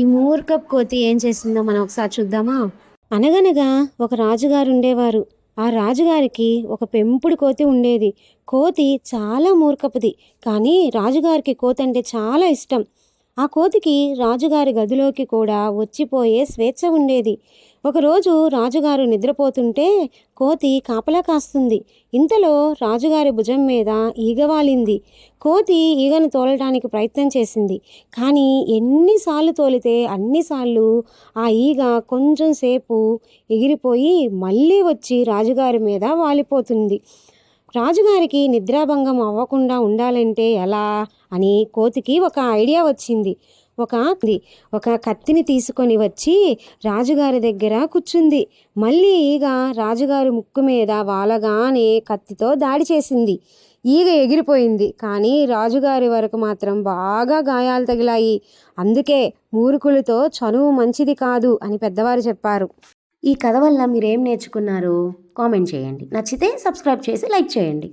ఈ మూర్ఖపు కోతి ఏం చేసిందో మనం ఒకసారి చూద్దామా? అనగనగా ఒక రాజుగారు ఉండేవారు. ఆ రాజుగారికి ఒక పెంపుడు కోతి ఉండేది. కోతి చాలా మూర్ఖపుది. కానీ రాజుగారికి కోతి అంటే చాలా ఇష్టం. ఆ కోతికి రాజుగారి గదిలోకి కూడా వచ్చిపోయే స్వేచ్ఛ ఉండేది. ఒకరోజు రాజుగారు నిద్రపోతుంటే కోతి కాపలా కాస్తుంది. ఇంతలో రాజుగారి భుజం మీద ఈగ వాలింది. కోతి ఈగను తోలడానికి ప్రయత్నం చేసింది. కానీ ఎన్నిసార్లు తోలితే అన్నిసార్లు ఆ ఈగ కొంచెం సేపు ఎగిరిపోయి మళ్ళీ వచ్చి రాజుగారి మీద వాలిపోతుంది. రాజుగారికి నిద్రాభంగం అవ్వకుండా ఉండాలంటే ఎలా? అని కోతికి ఒక ఐడియా వచ్చింది. ఒక ఒక కత్తిని తీసుకొని వచ్చి రాజుగారి దగ్గర కూర్చుంది. మళ్ళీ ఈగ రాజుగారి ముక్కు మీద వాలగానే కత్తితో దాడి చేసింది. ఈగ ఎగిరిపోయింది. కానీ రాజుగారి వరకు మాత్రం బాగా గాయాలు తగిలాయి. అందుకే మూరుకులతో చనువు మంచిది కాదు అని పెద్దవారు చెప్పారు. ఈ కథ వల్ల మీరేం నేర్చుకున్నారు? కామెంట్ చేయండి. నచ్చితే సబ్స్క్రైబ్ చేసి లైక్ చేయండి.